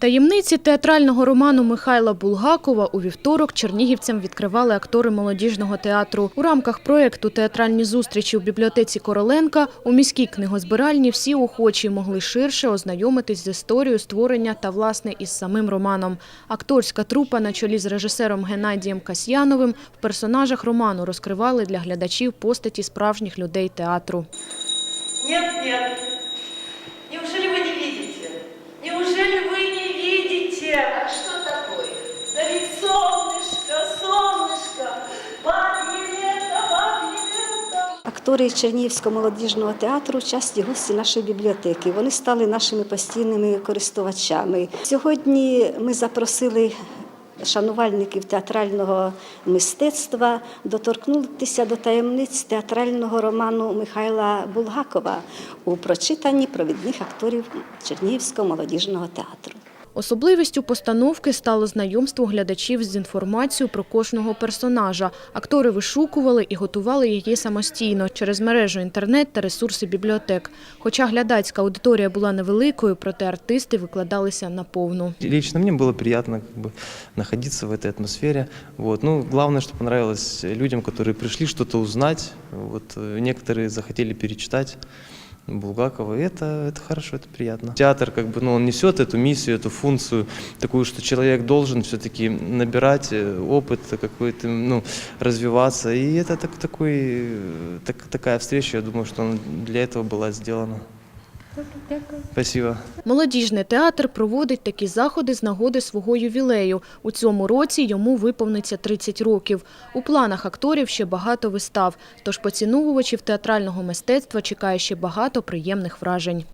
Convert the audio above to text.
Таємниці театрального роману Михайла Булгакова у вівторок чернігівцям відкривали актори молодіжного театру. У рамках проєкту «Театральні зустрічі у бібліотеці Короленка» у міській книгозбиральні всі охочі могли ширше ознайомитись з історією створення та, власне, із самим романом. Акторська трупа на чолі з режисером Геннадієм Касьяновим в персонажах роману розкривали для глядачів постаті справжніх людей театру. Нет, нет. А что такое? Да ведь солнышко, солнышко, бабье лето, бабье. Актори Чернігівського молодіжного театру часті гості нашої бібліотеки. Вони стали нашими постійними користувачами. Сьогодні ми запросили шанувальників театрального мистецтва доторкнутися до таємниць театрального роману Михайла Булгакова у прочитанні провідних акторів Чернігівського молодіжного театру. Особливістю постановки стало знайомство глядачів з інформацією про кожного персонажа. Актори вишукували і готували її самостійно через мережу інтернет та ресурси бібліотек. Хоча глядацька аудиторія була невеликою, проте артисти викладалися наповну. Лично мне было приятно как бы, находиться в этой атмосфере. Вот. Ну, главное, что понравилось людям, которые пришли что-то узнать. Вот. э, Некоторые захотели перечитать Булгакова, и это, это хорошо, это приятно. Театр, как бы, ну, он несет эту миссию, эту функцию, такую, что человек должен все-таки набирать э, опыт какой-то, ну, развиваться. И это так, такой, э, так, такая встреча, я думаю, что она для этого была сделана. Спасибо. Молодіжний театр проводить такі заходи з нагоди свого ювілею. У цьому році йому виповниться 30 років. У планах акторів ще багато вистав, тож поціновувачів театрального мистецтва чекає ще багато приємних вражень.